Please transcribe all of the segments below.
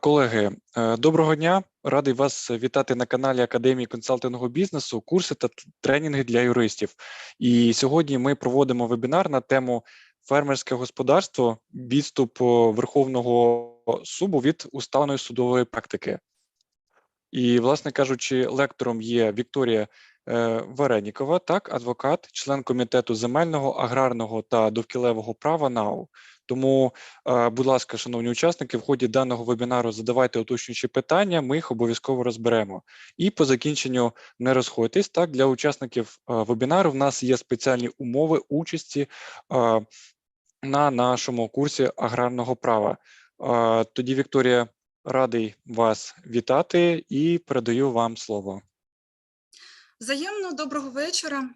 Колеги, е, доброго дня. Радий вас вітати на каналі Академії консалтингового бізнесу, курси та тренінги для юристів. І сьогодні ми проводимо вебінар на тему фермерське господарство, відступ Верховного суду від усталеної судової практики. І, власне кажучи, лектором є Вікторія е, Варенікова, так, адвокат, член комітету земельного, аграрного та довкілевого права НАУ. Тому Е, Будь ласка, шановні учасники, в ході даного вебінару задавайте уточнюючі питання, ми їх обов'язково розберемо. І по закінченню не розходьтесь. Так, для учасників е, вебінару в нас є спеціальні умови участі е, на нашому курсі аграрного права. Тоді, Вікторія, радий вас вітати і передаю вам слово. Взаємно доброго вечора.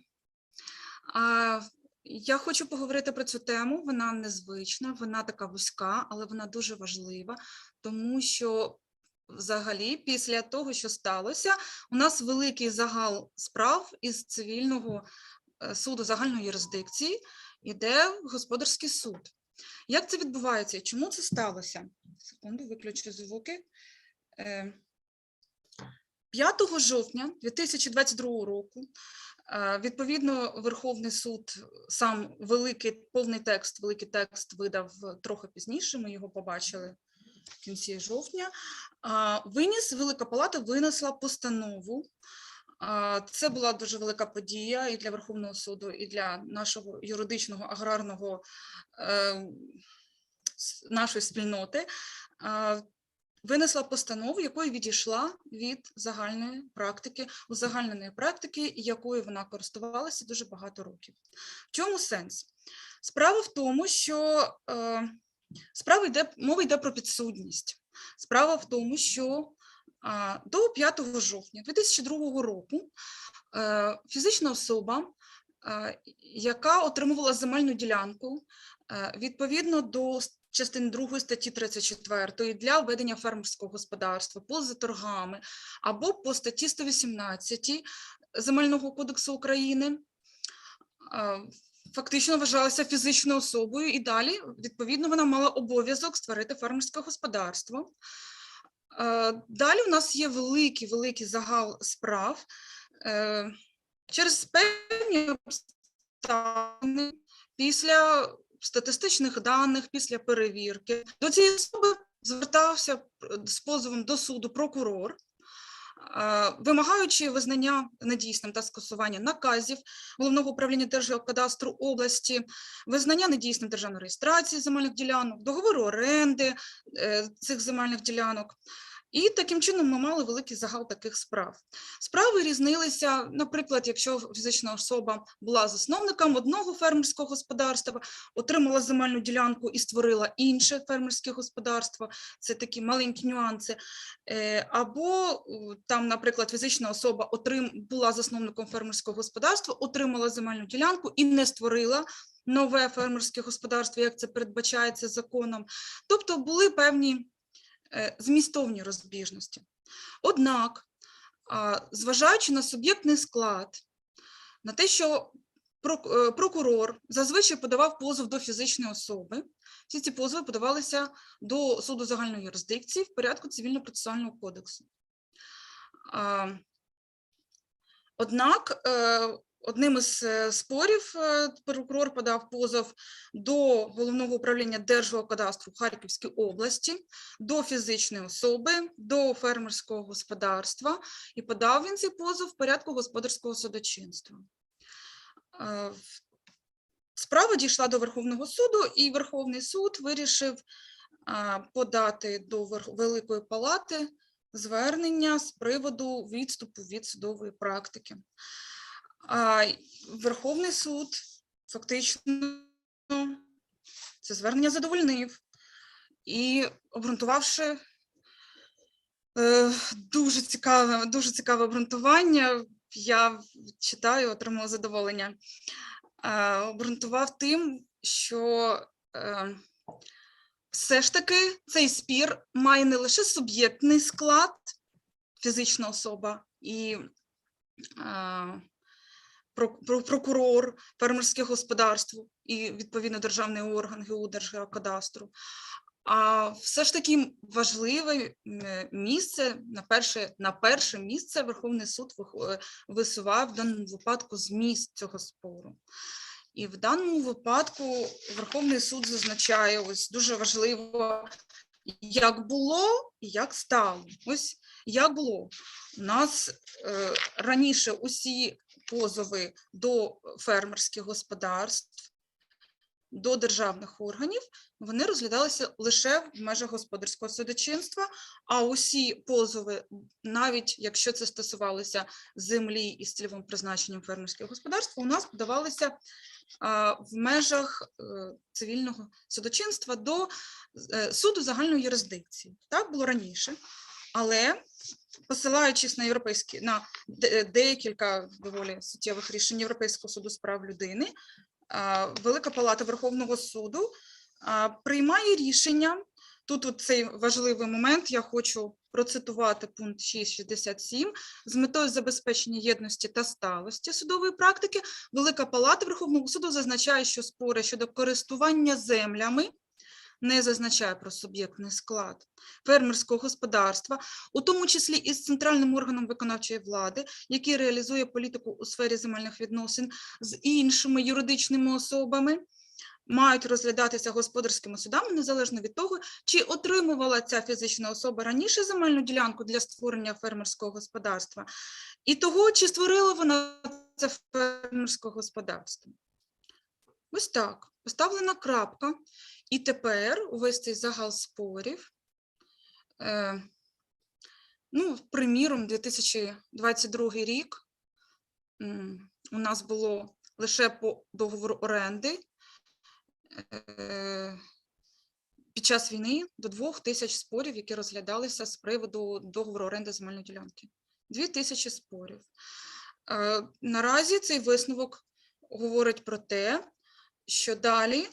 Я хочу поговорити про цю тему. Вона незвична, вона така вузька, але вона дуже важлива, тому що взагалі, після того, що сталося, у нас великий загал справ із цивільного е, суду загальної юрисдикції іде господарський суд. Як це відбувається? Чому це сталося? Секунду, виключу звуки. Е, 5 жовтня 2022 року е, відповідно Верховний суд сам великий повний текст, великий текст видав трохи пізніше. Ми його побачили в кінці жовтня. Виніс Велика Палата винесла постанову. Це була дуже велика подія і для Верховного суду, і для нашого юридичного аграрного е, нашої спільноти. Винесла постанову, якою відійшла від загальної практики, узагальненої практики, якою вона користувалася дуже багато років. В чому сенс? Справа в тому, що е, справа йде, мова йде про підсудність. Справа в тому, що а, до 5 жовтня 2002 року е, фізична особа, е, яка отримувала земельну ділянку е, відповідно до частини 2 статті 34 для ведення фермерського господарства поза торгами або по статті 118 Земельного кодексу України фактично вважалася фізичною особою, і далі, відповідно, вона мала обов'язок створити фермерське господарство. Далі у нас є великий великий загал справ. Е, Через певні обставини після статистичних даних, після перевірки до цієї особи звертався пр- з позовом до суду прокурор, е, вимагаючи визнання недійсним та скасування наказів головного управління Держгеокадастру області, визнання недійсним державної реєстрації земельних ділянок, договору оренди е, цих земельних ділянок. І таким чином ми мали великий загал таких справ. Справи різнилися, наприклад, якщо фізична особа була засновником одного фермерського господарства, отримала земельну ділянку і створила інше фермерське господарство, це такі маленькі нюанси. Е, Або там, наприклад, фізична особа отрим... була засновником фермерського господарства, отримала земельну ділянку і не створила нове фермерське господарство, як це передбачається законом. Тобто були певні змістовні розбіжності. Однак, зважаючи на суб'єктний склад, на те, що е, прокурор зазвичай подавав позов до фізичної особи, всі ці позови подавалися до суду загальної юрисдикції в порядку цивільно-процесуального кодексу. Однак е, одним із е, спорів е, прокурор подав позов до головного управління Держгеокадастру в Харківській області, до фізичної особи, до фермерського господарства, і подав він цей позов в порядку господарського судочинства. Е, Справа дійшла до Верховного суду, і Верховний суд вирішив подати до Великої Палати звернення з приводу відступу від судової практики. Верховний суд фактично це звернення задовольнив і обґрунтувавши е, дуже цікаве, дуже цікаве обґрунтування, я читаю, отримала задоволення. Е, обґрунтував тим, що е, все ж таки цей спір має не лише суб'єктний склад, фізична особа і прокурор, фермерське господарство і відповідно державний орган ГУ А все ж таки важливе місце на перше, на перше місце Верховний суд е, висував в даному випадку зміст цього спору. І в даному випадку Верховний суд зазначає ось дуже важливо, як було і як стало. Ось як було. У нас е, раніше усі позови до фермерських господарств, до державних органів, вони розглядалися лише в межах господарського судочинства, а усі позови, навіть якщо це стосувалося землі із цільовим призначенням фермерського господарства, у нас подавалися в межах е, цивільного судочинства до е, суду загальної юрисдикції. Так було раніше, але посилаючись на європейські на декілька доволі суттєвих рішень Європейського суду з прав людини, Велика Палата Верховного суду приймає рішення. Тут от цей важливий момент я хочу процитувати пункт 6.67. З метою забезпечення єдності та сталості судової практики Велика Палата Верховного суду зазначає, що спори щодо користування землями не зазначає про суб'єктний склад фермерського господарства, у тому числі із центральним органом виконавчої влади, який реалізує політику у сфері земельних відносин з іншими юридичними особами, мають розглядатися господарськими судами незалежно від того, чи отримувала ця фізична особа раніше земельну ділянку для створення фермерського господарства, і того, чи створила вона це фермерське господарство. Ось так, поставлена крапка, і тепер увесь цей загал спорів. Е, ну, приміром, 2022 рік у нас було лише по договору оренди е, під час війни до двох тисяч спорів, які розглядалися з приводу договору оренди земельної ділянки. Дві тисячі спорів. Е, Наразі цей висновок говорить про те, що далі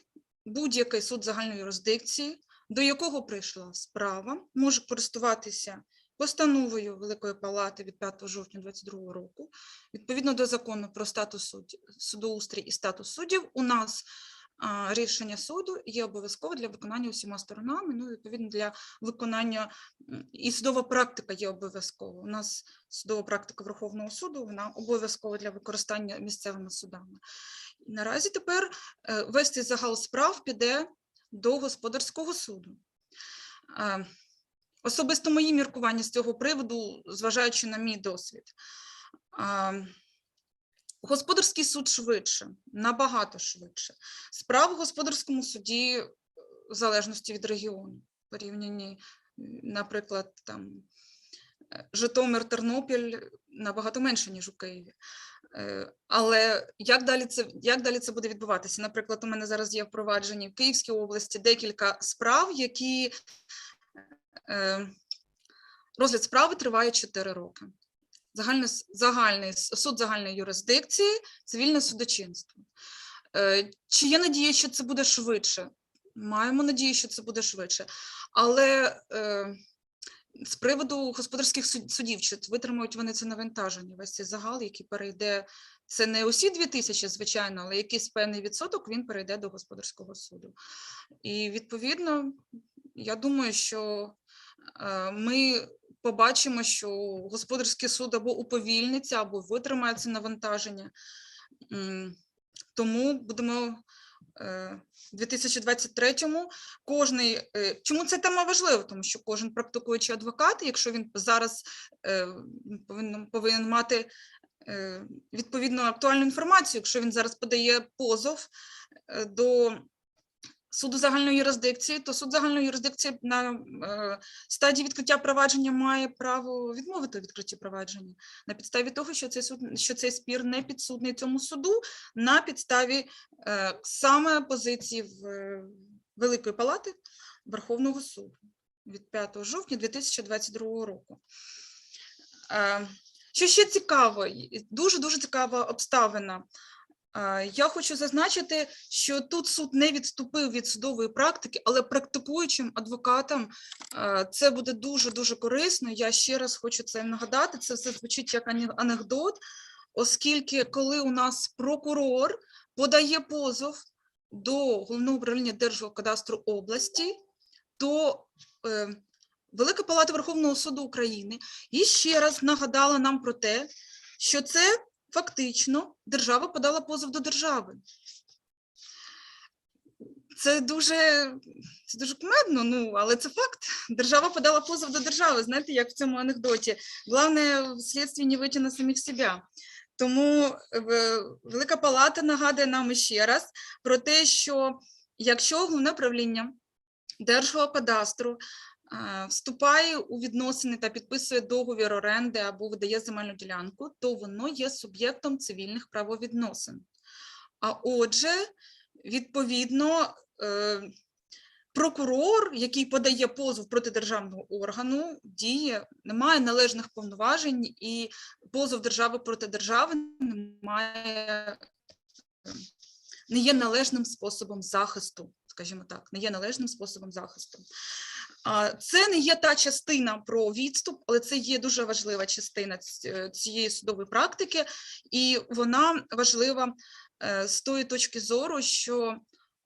будь-який суд загальної юрисдикції, до якого прийшла справа, може користуватися постановою Великої Палати від 5 жовтня 2022 року. Відповідно до закону про статус судді- судоустрій і статус суддів, у нас рішення суду є обов'язково для виконання усіма сторонами. Ну, відповідно, для виконання і судова практика є обов'язково. У нас судова практика Верховного суду, вона обов'язкова для використання місцевими судами. І наразі тепер е, весь цей загал справ піде до господарського суду. Е, Особисто мої міркування з цього приводу, зважаючи на мій досвід. Господарський суд швидше, набагато швидше. Справа в господарському суді е, в залежності від регіону, порівнянні, м, наприклад, там е, Житомир, Тернопіль набагато менше, ніж у Києві. Е, Але як далі це як далі це буде відбуватися? Наприклад, у мене зараз є впроваджені в Київській області декілька справ, які розгляд справи триває 4 роки. Загальний, с- загальний суд загальної юрисдикції, цивільне судочинство. Е, Чи є надія, що це буде швидше? Маємо надію, що це буде швидше. Але е, з приводу господарських суд- судів, чи витримують вони це навантаження, весь цей загал, який перейде, це не усі дві тисячі, звичайно, але якийсь певний відсоток він перейде до господарського суду. І відповідно, я думаю, що е, ми побачимо, що господарський суд або уповільниться, або витримає це навантаження. Тому будемо е, в 2023-му кожний е, чому ця тема важлива? Тому що кожен практикуючий адвокат, якщо він зараз е, повинен, повинен мати е, відповідну актуальну інформацію, якщо він зараз подає позов е, до суду загальної юрисдикції, то суд загальної юрисдикції на е, стадії відкриття провадження має право відмовити відкритті провадження на підставі того, що цей суд що цей спір не підсудний цьому суду, на підставі е, саме позиції в е, Великої Палати Верховного суду від 5 жовтня 2022 року. Е, Що ще цікаво, дуже дуже цікава обставина. Я хочу зазначити, що тут суд не відступив від судової практики, але практикуючим адвокатам це буде дуже дуже корисно. Я ще раз хочу це нагадати. Це все звучить як ане- анекдот, оскільки коли у нас прокурор подає позов до головного управління Держгеокадастру області, то е, Велика Палата Верховного суду України і ще раз нагадала нам про те, що це фактично держава подала позов до держави. Це дуже, це дуже кумедно, ну але це факт. Держава подала позов до держави. Знаєте, як в цьому анекдоті. Главне в слідстві не вийти на самих себе. Тому е, Велика Палата нагадує нам ще раз про те, що якщо головне правління Держгеокадастру вступає у відносини та підписує договір оренди або видає земельну ділянку, то воно є суб'єктом цивільних правовідносин. А отже, відповідно, е, прокурор, який подає позов проти державного органу, діє, не має належних повноважень, і позов держави проти держави не має не є належним способом захисту, скажімо так, не є належним способом захисту. Це не є та частина про відступ, але це є дуже важлива частина цієї судової практики, і вона важлива е, з тої точки зору, що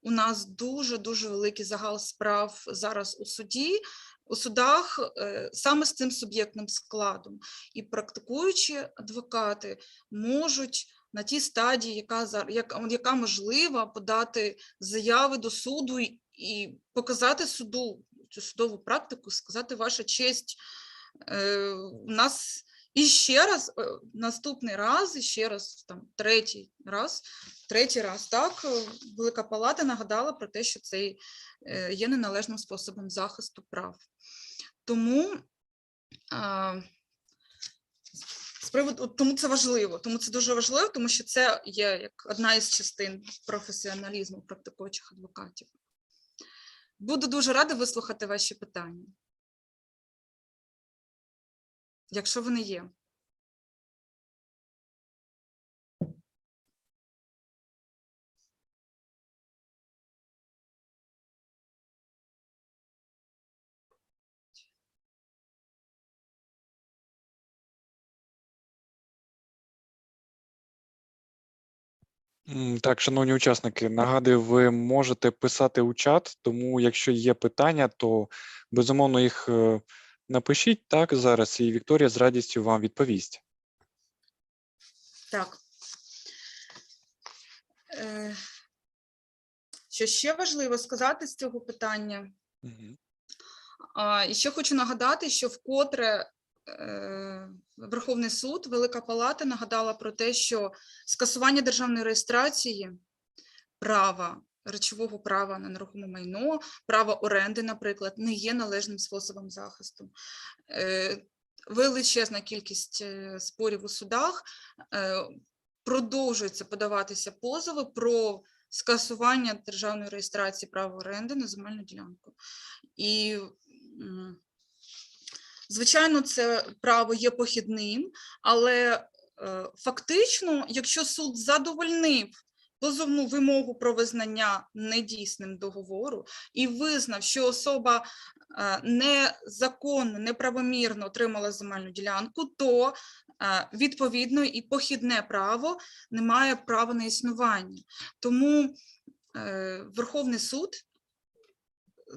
у нас дуже дуже великий загал справ зараз у суді, у судах е, саме з цим суб'єктним складом, і практикуючі адвокати можуть на тій стадії, яка яка, можлива, подати заяви до суду і показати суду цю судову практику, сказати ваша честь. Е, у нас і ще раз, е, наступний раз, і ще раз, там, третій раз, третій раз, так, е, Велика Палата нагадала про те, що це е, є неналежним способом захисту прав. Тому з приводу, тому це важливо, тому це дуже важливо, тому що це є як одна із частин професіоналізму практикуючих адвокатів. Буду дуже рада вислухати ваші питання. Якщо вони є. Так, шановні учасники, нагадую, ви можете писати у чат, тому якщо є питання, то безумовно їх е, напишіть так зараз, і Вікторія з радістю вам відповість. Так. Е, Що ще важливо сказати з цього питання? А, і ще хочу нагадати, що вкотре Верховний суд, Велика Палата нагадала про те, що скасування державної реєстрації права, речового права на нерухоме майно, права оренди, наприклад, не є належним способом захисту. Е, величезна кількість е, спорів у судах е, продовжується подаватися позови про скасування державної реєстрації права оренди на земельну ділянку. І, звичайно, це право є похідним, але е, фактично, якщо суд задовольнив позовну вимогу про визнання недійсним договору і визнав, що особа е, незаконно, неправомірно отримала земельну ділянку, то е, відповідно і похідне право не має права на існування. Тому Верховний суд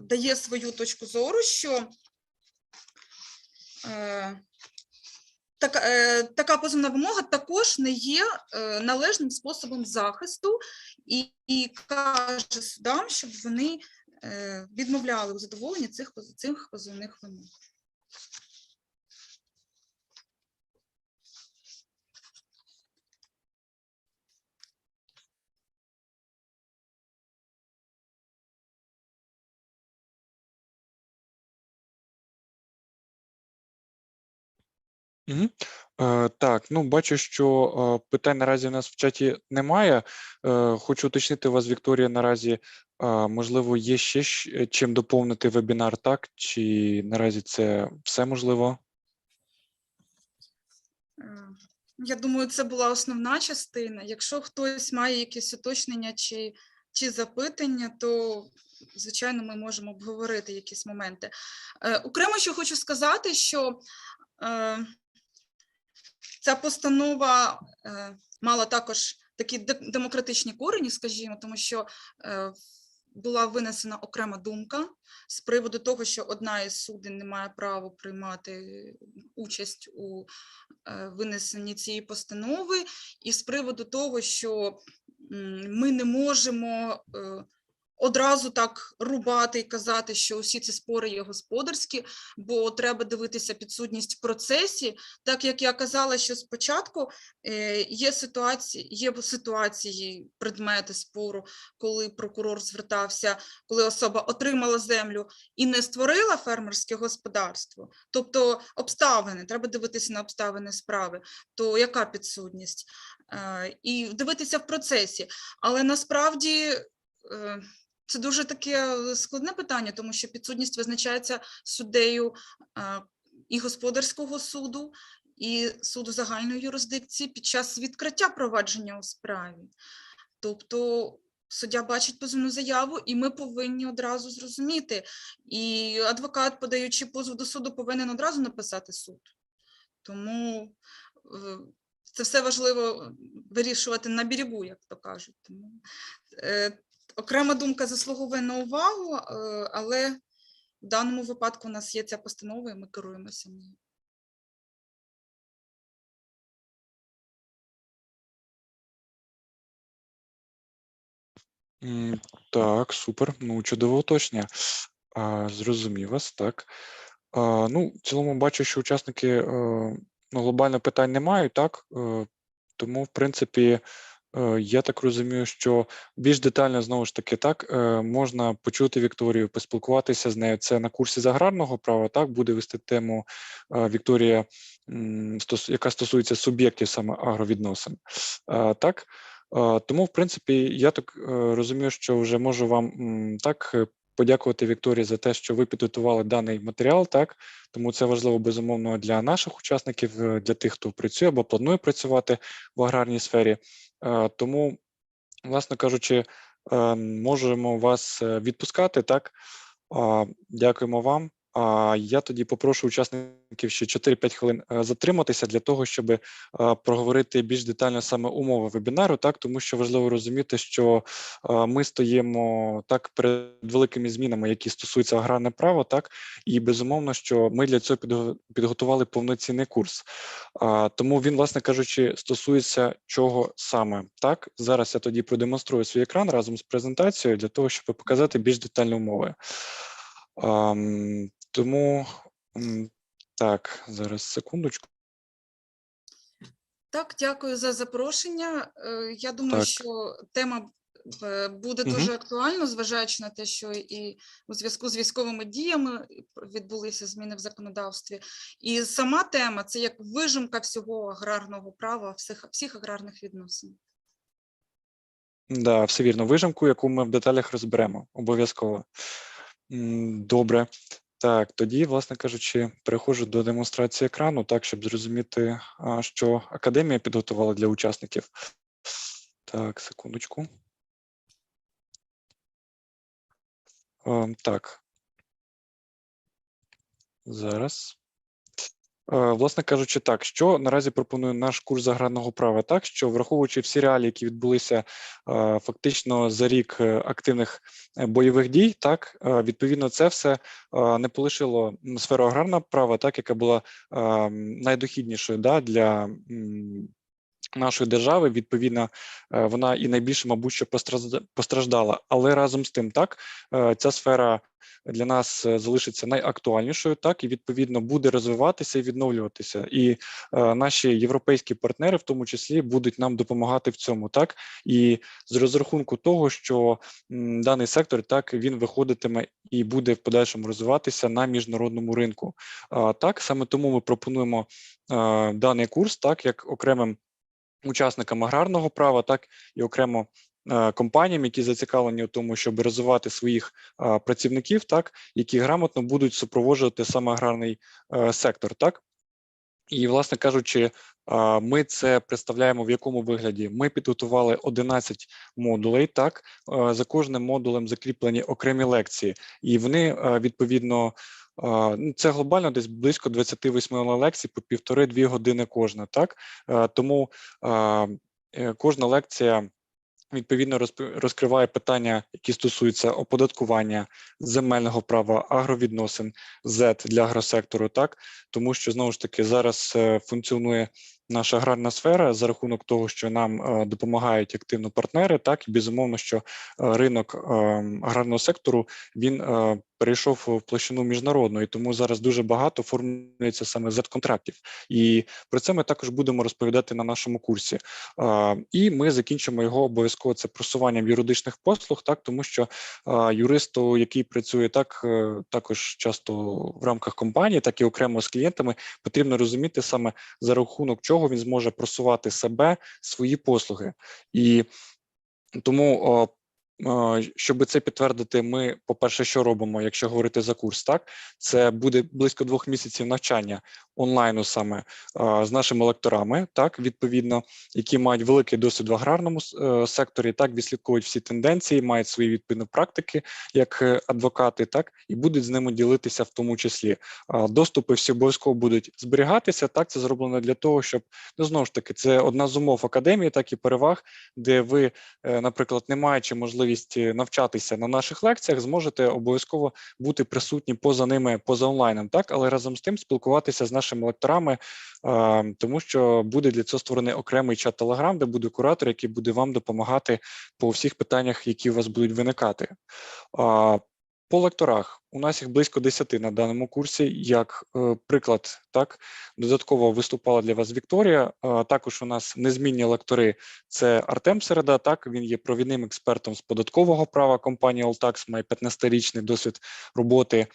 дає свою точку зору, що е, така, е, позовна вимога також не є е, належним способом захисту і, і каже судам, щоб вони відмовляли у задоволенні цих, цих позовних вимог. Мгм. Е, Так, ну бачу, що е, питань наразі у нас в чаті немає. Е, Хочу уточнити вас, Вікторія, наразі, е, можливо, є ще е, чим доповнити вебінар, так? Чи наразі це все можливо? Е, Я думаю, це була основна частина. Якщо хтось має якісь уточнення чи, чи запитання, то звичайно ми можемо обговорити якісь моменти. Е, Окремо, що хочу сказати, що е, ця постанова е, мала також такі демократичні корені, скажімо, тому що е, була винесена окрема думка з приводу того, що одна із суден не має права приймати участь у е, винесенні цієї постанови, і з приводу того, що ми не можемо одразу так рубати і казати, що усі ці спори є господарські, бо треба дивитися підсудність в процесі. Так як я казала, що спочатку е, є ситуації, є ситуації, предмети спору, коли прокурор звертався, коли особа отримала землю і не створила фермерське господарство, тобто обставини, треба дивитися на обставини справи, то яка підсудність? Е, І дивитися в процесі. Але насправді е, це дуже таке складне питання, тому що підсудність визначається суддею е, і господарського суду, і суду загальної юрисдикції під час відкриття провадження у справі. Тобто суддя бачить позовну заяву, і ми повинні одразу зрозуміти. І адвокат, подаючи позов до суду, повинен одразу написати суд. Тому е, це все важливо вирішувати на берегу, як то кажуть. Тому, е, окрема думка заслуговує на увагу, е, але в даному випадку у нас є ця постанова, і ми керуємося нею. Так, супер. Ну, чудове уточнення. А, Зрозумів вас, так. А, Ну, в цілому бачу, що учасники е, ну, глобально питань не мають, так? Е, Тому, в принципі, я так розумію, що більш детально знову ж таки так е, можна почути Вікторію, поспілкуватися з нею. Це на курсі з аграрного права, так буде вести тему е, Вікторія, яка стосується суб'єктів саме агровідносин. Е, Так. Е, Тому, в принципі, я так е, розумію, що вже можу вам так е, подякувати Вікторії за те, що ви підготували даний матеріал. Так, тому це важливо безумовно для наших учасників, е, для тих, хто працює або планує працювати в аграрній сфері. Е, Тому, власне кажучи, е, можемо вас е, відпускати. Так, дякуємо вам. Я тоді попрошу учасників ще 4-5 хвилин е, затриматися для того, щоб е, проговорити більш детально саме умови вебінару, так тому що важливо розуміти, що е, ми стоїмо так перед великими змінами, які стосуються аграрне право, так і безумовно, що ми для цього підготували повноцінний курс. Тому він, власне кажучи, стосується чого саме. Так зараз я тоді продемонструю свій екран разом з презентацією для того, щоб показати більш детальні умови. Тому так, зараз секундочку. Так, дякую за запрошення. Е, Я думаю, Так. що тема е, буде Мгм. дуже актуальна, зважаючи на те, що і у зв'язку з військовими діями відбулися зміни в законодавстві. І сама тема це як вижимка всього аграрного права, всіх, всіх аграрних відносин. Да, все вірно. Вижимку, яку ми в деталях розберемо, обов'язково. Добре. Так, тоді, власне кажучи, переходжу до демонстрації екрану, так, щоб зрозуміти, що академія підготувала для учасників. Так, секундочку. Ем, Так. Зараз. Е, Власне кажучи, так, що наразі пропонує наш курс загранного права, так що враховуючи всі реалії, які відбулися е, фактично за рік е, активних бойових дій, так відповідно, це все не полишило сферу аграрного права, так яка була е, найдохіднішою да, для нашої держави. Відповідно, е, вона і найбільше, мабуть, що постраждала. Але разом з тим, так е, ця сфера для нас е, залишиться найактуальнішою, так і відповідно буде розвиватися і відновлюватися. І наші європейські партнери, в тому числі, будуть нам допомагати в цьому, так і з розрахунку того, що даний сектор так він виходитиме і буде в подальшому розвиватися на міжнародному ринку. Так саме тому ми пропонуємо даний курс, так як окремим учасникам аграрного права, так і окремо е, компаніям, які зацікавлені у тому, щоб розвивати своїх е, працівників, так які грамотно будуть супроводжувати саме аграрний е, сектор, так. І, власне кажучи, ми це представляємо в якому вигляді? Ми підготували 11 модулей. Так за кожним модулем закріплені окремі лекції, і вони відповідно. Ну, Це глобально десь близько 28 лекцій по півтори-дві години кожна. Так Е, тому е, кожна лекція відповідно розкриває питання, які стосуються оподаткування земельного права, агровідносин, ЗЕТ для агросектору, так тому що знову ж таки зараз е, функціонує наша аграрна сфера за рахунок того, що нам допомагають активно партнери, так і безумовно, що ринок е, аграрного сектору він перейшов в площину міжнародну, і тому зараз дуже багато оформлюється саме Z-контрактів. І про це ми також будемо розповідати на нашому курсі. І ми закінчимо його обов'язково це просуванням юридичних послуг, так тому що юристу, який працює так, е, також часто в рамках компанії, так і окремо з клієнтами, потрібно розуміти саме за рахунок чого він зможе просувати себе, свої послуги. І тому, щоб це підтвердити, ми, по-перше, що робимо, якщо говорити за курс, так? Це буде близько двох місяців навчання онлайну саме з нашими лекторами, так відповідно, які мають великий досвід в аграрному е, секторі, так відслідковують всі тенденції, мають свої відповідно практики як е, адвокати, так і будуть з ними ділитися в тому числі. Доступи всі обов'язково будуть зберігатися. Так, це зроблено для того, щоб ну знову ж таки це одна з умов академії, так і переваг, де ви, е, наприклад, не маючи можливість навчатися на наших лекціях, зможете обов'язково бути присутні поза ними, поза онлайном, так, але разом з тим спілкуватися з нашими лекторами, тому що буде для цього створений окремий чат Telegram, де буде куратор, який буде вам допомагати по всіх питаннях, які у вас будуть виникати. По лекторах у нас їх близько 10 на даному курсі. Як е, приклад, так додатково виступала для вас Вікторія. Також у нас незмінні лектори. Це Артем Середа. Так він є провідним експертом з податкового права компанії Alltax, має 15-річний досвід роботи.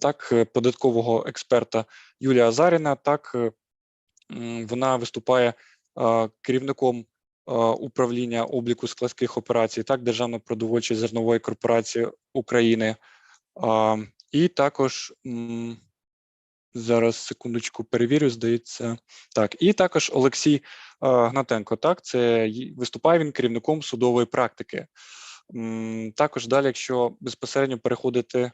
Так, податкового експерта Юлія Азаріна. Так вона виступає керівником управління обліку складських операцій, так, Державної продовольчої зернової корпорації України. І також зараз секундочку перевірю, здається. Так, і також Олексій Гнатенко. Так, це виступає він керівником судової практики. Також далі, якщо безпосередньо переходити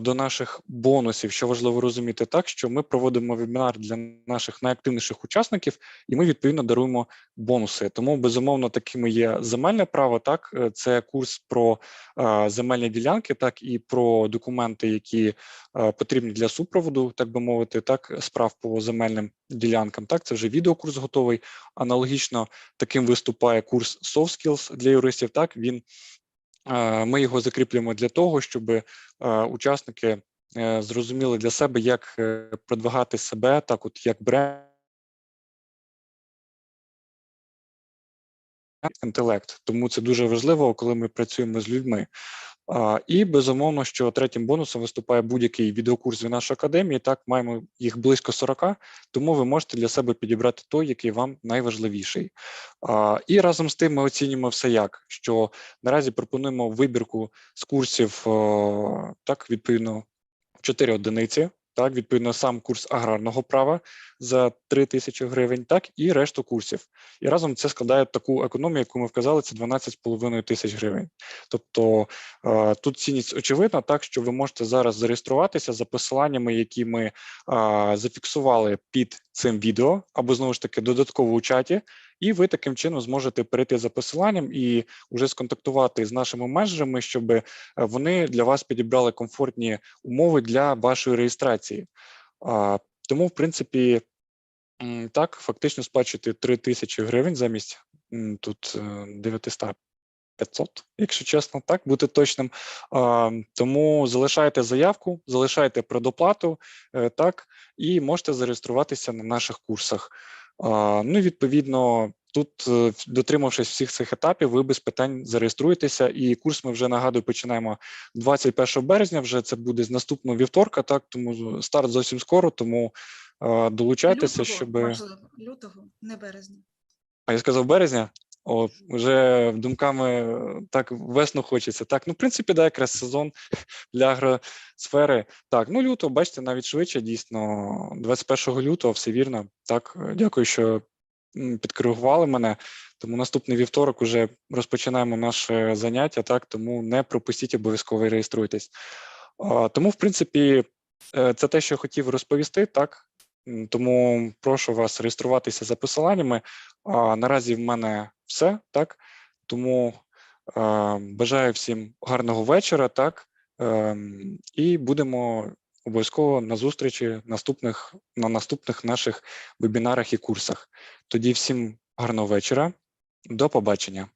до наших бонусів, що важливо розуміти, так що ми проводимо вебінар для наших найактивніших учасників, і ми відповідно даруємо бонуси. Тому безумовно такими є земельне право. Так, е, це курс про земельні ділянки, так і про документи, які потрібні для супроводу, так би мовити, так справ по земельним ділянкам. Так, це вже відеокурс готовий. Аналогічно таким виступає курс Soft Skills для юристів. Так він Ми його закріплюємо для того, щоб е, учасники е, зрозуміли для себе, як е, продвигати себе, так от як бренд інтелект. Тому це дуже важливо, коли ми працюємо з людьми. І безумовно, що третім бонусом виступає будь-який відеокурс від нашої академії. Так, маємо їх близько 40, тому ви можете для себе підібрати той, який вам найважливіший. І разом з тим ми оцінюємо все як, що наразі пропонуємо вибірку з курсів так, відповідно, 4 одиниці. Так, відповідно, сам курс аграрного права за 3 тисячі гривень, так і решту курсів. І разом це складає таку економію, яку ми вказали, це 12,5 тисяч гривень. Тобто е, тут цінність очевидна, так що ви можете зараз зареєструватися за посиланнями, які ми е, зафіксували під цим відео, або знову ж таки додатково у чаті, і ви таким чином зможете перейти за посиланням і вже сконтактувати з нашими менеджерами, щоб е, вони для вас підібрали комфортні умови для вашої реєстрації. Тому, в принципі, так, фактично сплачувати 3 тисячі гривень замість тут е, 900 500, якщо чесно, так бути точним. А, Тому залишайте заявку, залишайте предоплату, е, так, і можете зареєструватися на наших курсах. А, Ну, відповідно, тут, е, дотримавшись всіх цих етапів, ви без питань зареєструєтеся. І курс ми вже нагадую, починаємо 21 березня. Вже це буде з наступного вівторка, так тому старт зовсім скоро. Тому е, долучайтеся, лютого, щоб можливо, лютого, не березня. а я сказав березня. О, вже думками е, так весну хочеться. Так, ну в принципі, да, якраз сезон для агросфери. Так, ну лютого, бачите, навіть швидше, дійсно, 21 лютого, все вірно. Так, дякую, що підкоригували мене. Тому наступний вівторок вже розпочинаємо наше заняття. Так, тому не пропустіть, обов'язково реєструйтесь. Тому, в принципі, е, це те, що я хотів розповісти. Так, тому прошу вас реєструватися за посиланнями. А наразі в мене все так. Тому е, бажаю всім гарного вечора, так ем, і будемо обов'язково на зустрічі наступних на наступних наших вебінарах і курсах. Тоді всім гарного вечора, до побачення.